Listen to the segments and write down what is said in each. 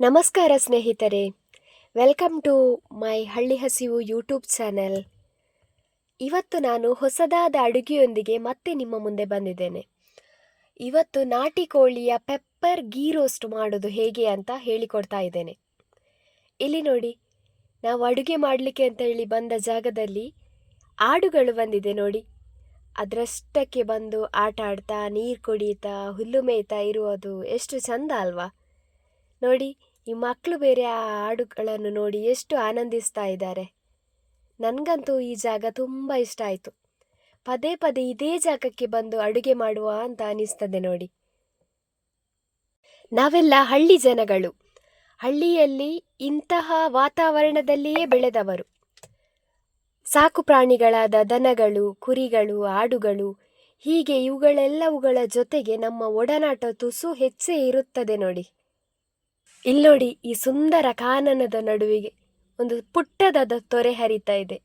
ನಮಸ್ಕಾರ ಸ್ನೇಹಿತರೆ. Welcome to my ಹಳ್ಳಿ ಹಸಿವು ಯೂಟ್ಯೂಬ್ ಚಾನೆಲ್ ಇವತ್ತು ನಾನು ಹೊಸದಾದ ಅಡುಗೆಯೊಂದಿಗೆ ಮತ್ತೆ ನಿಮ್ಮ ಮುಂದೆ ಬಂದಿದ್ದೇನೆ. ಇವತ್ತು ನಾಟಿ ಕೋಳಿಯ ಪೆಪ್ಪರ್ ಗೀ ರೋಸ್ಟ್ ಮಾಡೋದು ಹೇಗೆ ಅಂತ ಹೇಳಿಕೊಡ್ತಾ ಇದ್ದೇನೆ. ಇಲ್ಲಿ ನೋಡಿ, ನಾವು ಅಡುಗೆ ಮಾಡಲಿಕ್ಕೆ ಅಂತ ಹೇಳಿ ಬಂದ ಜಾಗದಲ್ಲಿ ಆಡುಗಳು ಬಂದಿದೆ ನೋಡಿ. ಅದರಷ್ಟಕ್ಕೆ ಬಂದು ಆಟ ಆಡ್ತಾ, ನೀರು ಕುಡಿಯುತ್ತಾ ಹುಲ್ಲು ಮೇಯ್ತಾ ಇರುವುದು ಎಷ್ಟು ಚಂದ ಅಲ್ವಾ. ನೋಡಿ ಈ ಮಕ್ಕಳು ಬೇರೆ ಆ ಹಾಡುಗಳನ್ನು ನೋಡಿ ಎಷ್ಟು ಆನಂದಿಸ್ತಾ ಇದ್ದಾರೆ. ನನಗಂತೂ ಈ ಜಾಗ ತುಂಬ ಇಷ್ಟ ಆಯಿತು. ಪದೇ ಪದೇ ಇದೇ ಜಾಗಕ್ಕೆ ಬಂದು ಅಡುಗೆ ಮಾಡುವ ಅಂತ ಅನಿಸ್ತದೆ ನೋಡಿ. ನಾವೆಲ್ಲ ಹಳ್ಳಿ ಜನಗಳು. ಹಳ್ಳಿಯಲ್ಲಿ ಇಂತಹ ವಾತಾವರಣದಲ್ಲಿಯೇ ಬೆಳೆದವರು. ಸಾಕು ಪ್ರಾಣಿಗಳಾದ ದನಗಳು, ಕುರಿಗಳು, ಆಡುಗಳು, ಹೀಗೆ ಇವುಗಳೆಲ್ಲವುಗಳ ಜೊತೆಗೆ ನಮ್ಮ ಒಡನಾಟ ತುಸು ಹೆಚ್ಚೇ ಇರುತ್ತದೆ ನೋಡಿ. ಇಲ್ಲೋಡಿ, ಈ ಸುಂದರ ಕಾನನದ ನಡುವಿಗೆ ಒಂದು ಪುಟ್ಟದಾದ ತೊರೆ ಹರಿತಾ ಇದೆ.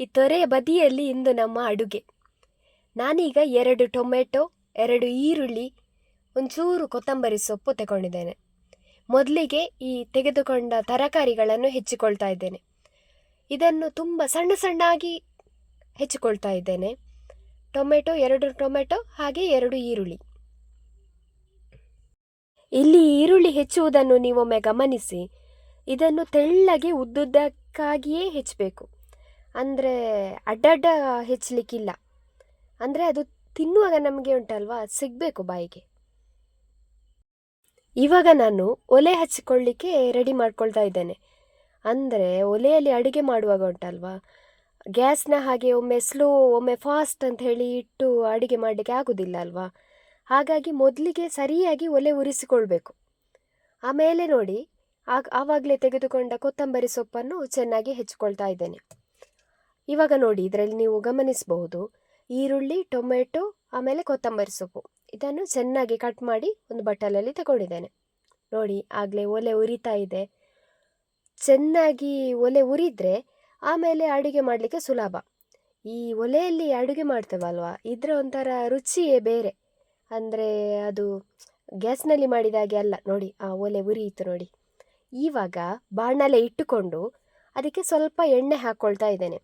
ಈ ತೊರೆಯ ಬದಿಯಲ್ಲಿ ಇಂದು ನಮ್ಮ ಅಡುಗೆ. ನಾನೀಗ ಎರಡು ಟೊಮೆಟೊ, ಎರಡು ಈರುಳ್ಳಿ, ಒಂಚೂರು ಕೊತ್ತಂಬರಿ ಸೊಪ್ಪು ತಗೊಂಡಿದ್ದೇನೆ. ಮೊದಲಿಗೆ ಈ ತೆಗೆದುಕೊಂಡ ತರಕಾರಿಗಳನ್ನು ಹೆಚ್ಚಿಕೊಳ್ತಾ ಇದ್ದೇನೆ. ಇದನ್ನು ತುಂಬ ಸಣ್ಣ ಸಣ್ಣಾಗಿ ಹೆಚ್ಚಿಕೊಳ್ತಾ ಇದ್ದೇನೆ. ಟೊಮೆಟೊ, ಎರಡು ಟೊಮೆಟೊ, ಹಾಗೆ ಎರಡು ಈರುಳ್ಳಿ. ಇಲ್ಲಿ ಈರುಳ್ಳಿ ಹೆಚ್ಚುವುದನ್ನು ನೀವೊಮ್ಮೆ ಗಮನಿಸಿ, ಇದನ್ನು ತೆಳ್ಳಗೆ ಉದ್ದುದ್ದಕ್ಕಾಗಿಯೇ ಹೆಚ್ಚಬೇಕು. ಅಂದರೆ ಅಡ್ಡಡ್ಡ ಹೆಚ್ಚಲಿಕ್ಕಿಲ್ಲ. ಅಂದರೆ ಅದು ತಿನ್ನುವಾಗ ನಮಗೆ ಉಂಟಲ್ವಾ ಸಿಗಬೇಕು ಬಾಯಿಗೆ. ಇವಾಗ ನಾನು ಒಲೆ ಹಚ್ಚಿಕೊಳ್ಳಿಕ್ಕೆ ರೆಡಿ ಮಾಡ್ಕೊಳ್ತಾ ಇದ್ದೇನೆ. ಅಂದರೆ ಒಲೆಯಲ್ಲಿ ಅಡುಗೆ ಮಾಡುವಾಗ ಉಂಟಲ್ವಾ, ಗ್ಯಾಸ್ನ ಹಾಗೆ ಒಮ್ಮೆ ಸ್ಲೋ ಒಮ್ಮೆ ಫಾಸ್ಟ್ ಅಂತ ಹೇಳಿ ಇಟ್ಟು ಅಡುಗೆ ಮಾಡಲಿಕ್ಕೆ ಆಗೋದಿಲ್ಲ ಅಲ್ವಾ? ಹಾಗಾಗಿ ಮೊದಲಿಗೆ ಸರಿಯಾಗಿ ಒಲೆ ಉರಿಸಿಕೊಳ್ಬೇಕು. ಆಮೇಲೆ ನೋಡಿ, ಆಗ ಆವಾಗಲೇ ತೆಗೆದುಕೊಂಡ ಕೊತ್ತಂಬರಿ ಸೊಪ್ಪನ್ನು ಚೆನ್ನಾಗಿ ಹೆಚ್ಚಿಕೊಳ್ತಾ ಇದ್ದೇನೆ. ಇವಾಗ ನೋಡಿ, ಇದರಲ್ಲಿ ನೀವು ಗಮನಿಸಬಹುದು, ಈರುಳ್ಳಿ, ಟೊಮೆಟೊ, ಆಮೇಲೆ ಕೊತ್ತಂಬರಿ ಸೊಪ್ಪು. ಇದನ್ನು ಚೆನ್ನಾಗಿ ಕಟ್ ಮಾಡಿ ಒಂದು ಬಟ್ಟಲಲ್ಲಿ ತಗೊಂಡಿದ್ದೇನೆ. ನೋಡಿ, ಆಗಲೇ ಒಲೆ ಉರಿತಾ ಇದೆ. ಚೆನ್ನಾಗಿ ಒಲೆ ಉರಿದ್ರೆ ಆಮೇಲೆ ಅಡುಗೆ ಮಾಡಲಿಕ್ಕೆ ಸುಲಭ. ಈ ಒಲೆಯಲ್ಲಿ ಅಡುಗೆ ಮಾಡ್ತೇವಲ್ವಾ? ಇದರ ಒಂಥರ ರುಚಿಯೇ ಬೇರೆ. ಅಂದರೆ ಅದು ಗ್ಯಾಸ್ನಲ್ಲಿ ಮಾಡಿದ ಹಾಗೆ ಅಲ್ಲ, ನೋಡಿ, ಆ ಒಲೆ ಉರಿಯಿತು ನೋಡಿ. ಇವಾಗ ಬಾಣಲೆ ಇಟ್ಟುಕೊಂಡು ಅದಕ್ಕೆ ಸ್ವಲ್ಪ ಎಣ್ಣೆ ಹಾಕ್ಕೊಳ್ತಾ ಇದ್ದೇನೆ.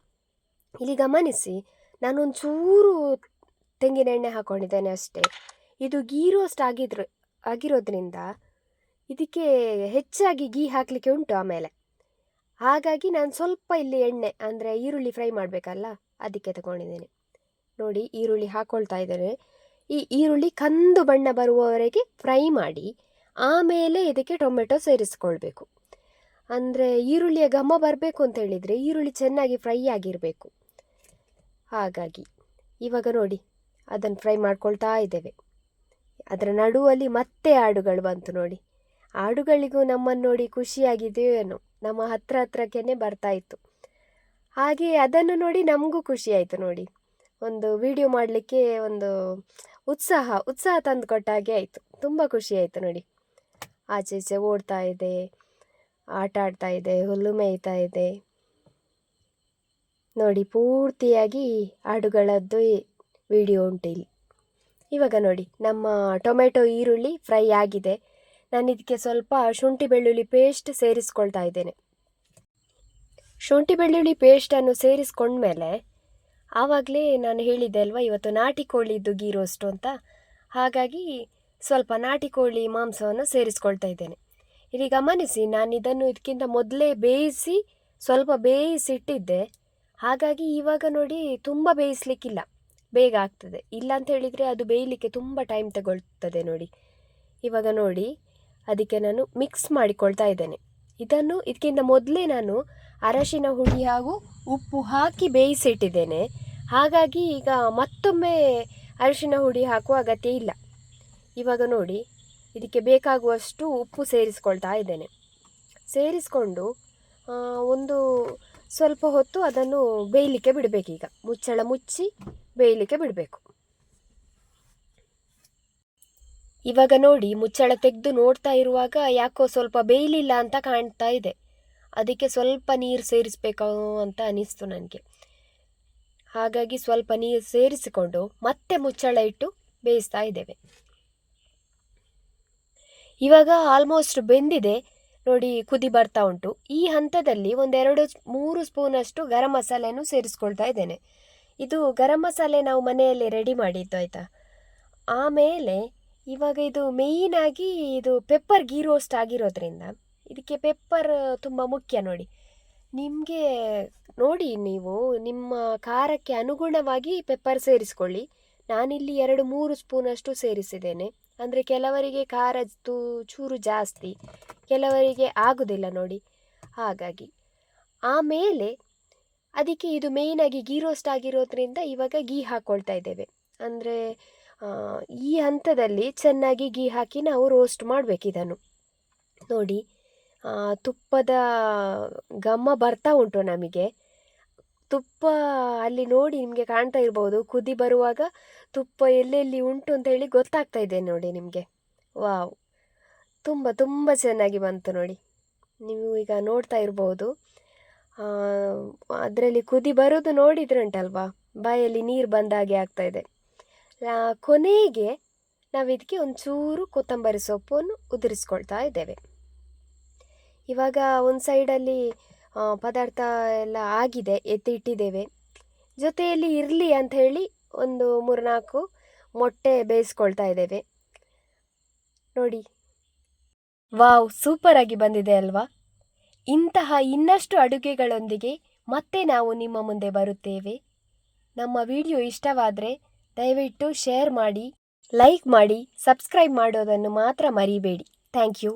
ಇಲ್ಲಿ ಗಮನಿಸಿ ನಾನು ಚೂರು ತೆಂಗಿನ ಎಣ್ಣೆ ಹಾಕ್ಕೊಂಡಿದ್ದೇನೆ ಅಷ್ಟೇ. ಇದು ಗೀ ರೋಸ್ಟ್ ಆಗಿದ್ರು, ಆಗಿರೋದ್ರಿಂದ ಇದಕ್ಕೆ ಹೆಚ್ಚಾಗಿ ಗೀ ಹಾಕಲಿಕ್ಕೆ ಉಂಟು ಆಮೇಲೆ. ಹಾಗಾಗಿ ನಾನು ಸ್ವಲ್ಪ ಇಲ್ಲಿ ಎಣ್ಣೆ, ಅಂದರೆ ಈರುಳ್ಳಿ ಫ್ರೈ ಮಾಡಬೇಕಲ್ಲ, ಅದಕ್ಕೆ ತಗೊಂಡಿದ್ದೇನೆ. ನೋಡಿ, ಈರುಳ್ಳಿ ಹಾಕ್ಕೊಳ್ತಾ ಇದ್ದೇನೆ. ಈ ಈರುಳ್ಳಿ ಕಂದು ಬಣ್ಣ ಬರುವವರೆಗೆ ಫ್ರೈ ಮಾಡಿ ಆಮೇಲೆ ಇದಕ್ಕೆ ಟೊಮೆಟೊ ಸೇರಿಸ್ಕೊಳ್ಬೇಕು. ಅಂದರೆ ಈರುಳ್ಳಿಯ ಘಮ ಬರಬೇಕು ಅಂತ ಹೇಳಿದರೆ ಈರುಳ್ಳಿ ಚೆನ್ನಾಗಿ ಫ್ರೈ ಆಗಿರಬೇಕು. ಹಾಗಾಗಿ ಇವಾಗ ನೋಡಿ, ಅದನ್ನು ಫ್ರೈ ಮಾಡ್ಕೊಳ್ತಾ ಇದ್ದೇವೆ. ಅದರ ನಡುವಲ್ಲಿ ಮತ್ತೆ ಆಡುಗಳು ಬಂತು ನೋಡಿ. ಆಡುಗಳಿಗೂ ನಮ್ಮನ್ನು ನೋಡಿ ಖುಷಿಯಾಗಿದೆಯೋ ನಮ್ಮ ಹತ್ರ ಹತ್ರಕ್ಕೇ ಬರ್ತಾ ಇತ್ತು. ಹಾಗೆ ಅದನ್ನು ನೋಡಿ ನಮಗೂ ಖುಷಿಯಾಯಿತು ನೋಡಿ. ಒಂದು ವಿಡಿಯೋ ಮಾಡಲಿಕ್ಕೆ ಒಂದು ಉತ್ಸಾಹ ಉತ್ಸಾಹ ತಂದು ಕೊಟ್ಟ ಹಾಗೆ ಆಯಿತು. ತುಂಬ ಖುಷಿ ಆಯಿತು ನೋಡಿ. ಆಚೆ ಈಚೆ ಓಡ್ತಾ ಇದೆ, ಆಟ ಆಡ್ತಾ ಇದೆ, ಹುಲ್ಲು ಮೇಯ್ತಾ ಇದೆ. ನೋಡಿ, ಪೂರ್ತಿಯಾಗಿ ಹಾಡುಗಳದ್ದು ವಿಡಿಯೋ ಉಂಟು ಇಲ್ಲಿ. ಇವಾಗ ನೋಡಿ, ನಮ್ಮ ಟೊಮೆಟೊ ಈರುಳ್ಳಿ ಫ್ರೈ ಆಗಿದೆ. ನಾನು ಇದಕ್ಕೆ ಸ್ವಲ್ಪ ಶುಂಠಿ ಬೆಳ್ಳುಳ್ಳಿ ಪೇಸ್ಟ್ ಸೇರಿಸ್ಕೊಳ್ತಾ ಇದ್ದೇನೆ. ಶುಂಠಿ ಬೆಳ್ಳುಳ್ಳಿ ಪೇಸ್ಟನ್ನು ಸೇರಿಸ್ಕೊಂಡ್ಮೇಲೆ ಆವಾಗಲೇ ನಾನು ಹೇಳಿದ್ದೆ ಅಲ್ವಾ, ಇವತ್ತು ನಾಟಿ ಕೋಳಿದ್ದು ಗೀ ರೋಸ್ಟು ಅಂತ. ಹಾಗಾಗಿ ಸ್ವಲ್ಪ ನಾಟಿ ಕೋಳಿ ಮಾಂಸವನ್ನು ಸೇರಿಸ್ಕೊಳ್ತಾ ಇದ್ದೇನೆ. ಇಲ್ಲಿ ಗಮನಿಸಿ, ನಾನು ಇದನ್ನು ಇದಕ್ಕಿಂತ ಮೊದಲೇ ಬೇಯಿಸಿ, ಸ್ವಲ್ಪ ಬೇಯಿಸಿಟ್ಟಿದ್ದೆ. ಹಾಗಾಗಿ ಇವಾಗ ನೋಡಿ ತುಂಬ ಬೇಯಿಸ್ಲಿಕ್ಕಿಲ್ಲ. ಬೇಗ ಆಗ್ತದೆ. ಇಲ್ಲ ಅಂತ ಹೇಳಿದರೆ ಅದು ಬೇಯಲಿಕ್ಕೆ ತುಂಬ ಟೈಮ್ ತಗೊಳ್ತದೆ ನೋಡಿ. ಇವಾಗ ನೋಡಿ, ಅದಕ್ಕೆ ನಾನು ಮಿಕ್ಸ್ ಮಾಡಿಕೊಳ್ತಾ ಇದ್ದೇನೆ. ಇದನ್ನು ಇದಕ್ಕಿಂತ ಮೊದಲೇ ನಾನು ಅರಶಿನ ಹುಡಿ ಹಾಗೂ ಉಪ್ಪು ಹಾಕಿ ಬೇಯಿಸಿಟ್ಟಿದ್ದೇನೆ. ಹಾಗಾಗಿ ಈಗ ಮತ್ತೊಮ್ಮೆ ಅರಿಶಿನ ಹುಡಿ ಹಾಕುವ ಅಗತ್ಯ ಇಲ್ಲ. ಇವಾಗ ನೋಡಿ, ಇದಕ್ಕೆ ಬೇಕಾಗುವಷ್ಟು ಉಪ್ಪು ಸೇರಿಸ್ಕೊಳ್ತಾ ಇದ್ದೇನೆ. ಸೇರಿಸ್ಕೊಂಡು ಒಂದು ಸ್ವಲ್ಪ ಹೊತ್ತು ಅದನ್ನು ಬೇಯಲಿಕ್ಕೆ ಬಿಡಬೇಕೀಗ. ಮುಚ್ಚಳ ಮುಚ್ಚಿ ಬೇಯಲಿಕ್ಕೆ ಬಿಡಬೇಕು. ಇವಾಗ ನೋಡಿ, ಮುಚ್ಚಳ ತೆಗೆದು ನೋಡ್ತಾ ಇರುವಾಗ ಯಾಕೋ ಸ್ವಲ್ಪ ಬೇಯಲಿಲ್ಲ ಅಂತ ಕಾಣ್ತಾ ಇದೆ. ಅದಕ್ಕೆ ಸ್ವಲ್ಪ ನೀರು ಸೇರಿಸಬೇಕು ಅಂತ ಅನಿಸ್ತು ನನಗೆ. ಹಾಗಾಗಿ ಸ್ವಲ್ಪ ನೀರು ಸೇರಿಸಿಕೊಂಡು ಮತ್ತೆ ಮುಚ್ಚಳ ಇಟ್ಟು ಬೇಯಿಸ್ತಾ ಇದ್ದೇವೆ. ಇವಾಗ ಆಲ್ಮೋಸ್ಟ್ ಬೆಂದಿದೆ. ನೋಡಿ, ಕುದಿ ಬರ್ತಾ ಉಂಟು. ಈ ಹಂತದಲ್ಲಿ ಒಂದೆರಡು ಮೂರು ಸ್ಪೂನಷ್ಟು ಗರಂ ಮಸಾಲೆಯನ್ನು ಸೇರಿಸ್ಕೊಳ್ತಾ ಇದ್ದೇನೆ. ಇದು ಗರಂ ಮಸಾಲೆ ನಾವು ಮನೆಯಲ್ಲಿ ರೆಡಿ ಮಾಡಿದ್ದು, ಆಯಿತಾ? ಆಮೇಲೆ ಇವಾಗ ಇದು ಮೇಯ್ನಾಗಿ ಇದು ಪೆಪ್ಪರ್ ಗೀ ರೋಸ್ಟ್ ಆಗಿರೋದ್ರಿಂದ, ಇದಕ್ಕೆ ಪೆಪ್ಪರ್ ತುಂಬ ಮುಖ್ಯ ನೋಡಿ. ನಿಮಗೆ ನೋಡಿ ನೀವು ನಿಮ್ಮ ಖಾರಕ್ಕೆ ಅನುಗುಣವಾಗಿ ಪೆಪ್ಪರ್ ಸೇರಿಸ್ಕೊಳ್ಳಿ. ನಾನಿಲ್ಲಿ ಎರಡು ಮೂರು ಸ್ಪೂನಷ್ಟು ಸೇರಿಸಿದ್ದೇನೆ. ಅಂದರೆ ಕೆಲವರಿಗೆ ಖಾರದ್ದು ಚೂರು ಜಾಸ್ತಿ, ಕೆಲವರಿಗೆ ಆಗುವುದಿಲ್ಲ ನೋಡಿ. ಹಾಗಾಗಿ ಆಮೇಲೆ ಅದಕ್ಕೆ ಇದು ಮೇಯ್ನಾಗಿ ಗೀ ರೋಸ್ಟ್ ಆಗಿರೋದ್ರಿಂದ ಇವಾಗ ಗೀ ಹಾಕ್ಕೊಳ್ತಾ ಇದ್ದೇವೆ. ಅಂದರೆ ಈ ಹಂತದಲ್ಲಿ ಚೆನ್ನಾಗಿ ಗೀ ಹಾಕಿ ನಾವು ರೋಸ್ಟ್ ಮಾಡಬೇಕು ಇದನ್ನು ನೋಡಿ. ತುಪ್ಪದ ಘಮ ಬರ್ತಾ ಉಂಟು ನಮಗೆ. ತುಪ್ಪ ಅಲ್ಲಿ ನೋಡಿ ನಿಮಗೆ ಕಾಣ್ತಾ ಇರ್ಬೋದು. ಕುದಿ ಬರುವಾಗ ತುಪ್ಪ ಎಲ್ಲೆಲ್ಲಿ ಉಂಟು ಅಂತ ಹೇಳಿ ಗೊತ್ತಾಗ್ತಾ ಇದೆ ನೋಡಿ ನಿಮಗೆ. ವಾವ್. ತುಂಬ ತುಂಬ ಚೆನ್ನಾಗಿ ಬಂತು ನೋಡಿ. ನೀವು ಈಗ ನೋಡ್ತಾ ಇರ್ಬೋದು. ಅದರಲ್ಲಿ ಕುದಿ ಬರೋದು ನೋಡಿದ್ರಂಟಲ್ವಾ? ಬಾಯಲ್ಲಿ ನೀರು ಬಂದಾಗೆ ಆಗ್ತಾ ಇದೆ. ಕೊನೆಗೆ ನಾವು ಇದಕ್ಕೆ ಒಂಚೂರು ಕೊತ್ತಂಬರಿ ಸೊಪ್ಪನ್ನು ಉದುರಿಸ್ಕೊಳ್ತಾ ಇದ್ದೇವೆ. ಇವಾಗ ಒಂದು ಸೈಡಲ್ಲಿ ಪದಾರ್ಥ ಎಲ್ಲ ಆಗಿದೆ, ಎತ್ತಿ ಇಟ್ಟಿದ್ದೇವೆ. ಜೊತೆಯಲ್ಲಿ ಇರಲಿ ಅಂತ ಹೇಳಿ ಒಂದು ಮೂರ್ನಾಲ್ಕು ಮೊಟ್ಟೆ ಬೇಯಿಸ್ಕೊಳ್ತಾ ಇದ್ದೇವೆ. ನೋಡಿ. ವಾವ್ ಸೂಪರಾಗಿ ಬಂದಿದೆ ಅಲ್ವಾ? ಇಂತಹ ಇನ್ನಷ್ಟು ಅಡುಗೆಗಳೊಂದಿಗೆ ಮತ್ತೆ ನಾವು ನಿಮ್ಮ ಮುಂದೆ ಬರುತ್ತೇವೆ. ನಮ್ಮ ವಿಡಿಯೋ ಇಷ್ಟವಾದರೆ ದಯವಿಟ್ಟು ಶೇರ್ ಮಾಡಿ, ಲೈಕ್ ಮಾಡಿ, ಸಬ್ಸ್ಕ್ರೈಬ್ ಮಾಡೋದನ್ನು ಮಾತ್ರ ಮರಿಬೇಡಿ. Thank you.